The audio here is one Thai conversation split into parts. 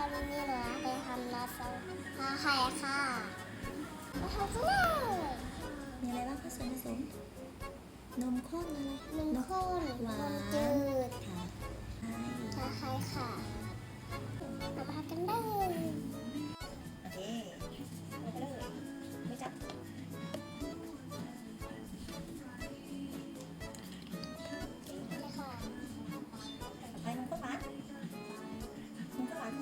ค่ะวันนี้หนูไปทำน้ำส้มพาไข่ค่ะไปทำกันเลยมีอะไรบ้างคะส่วนผสมนมข้นอะไรนมข้นหวานนมจืด เ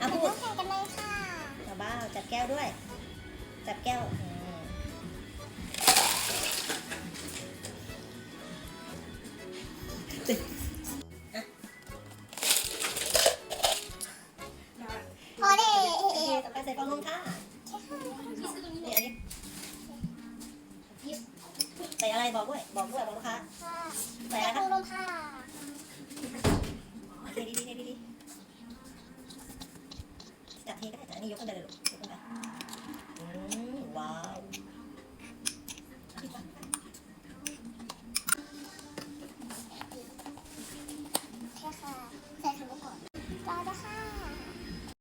อาพูดแข่งกันเลยค่ะมาบ้าจับแก้วด้วย จับแก้วอืมอะ ใส่ฟองนมค่ะใส่อะไรบอกด้วย บอกด้วยบอกลูกค้าใส่อะไรคะลมค่ะเคดีดีดีดีจับเทก็ได้แต่อันนี้ยกขึ้นไปเลยลูกยกขึ้นไปอืมว้าวใช่ค่ะใส่ขนมก่อนรอนะคะ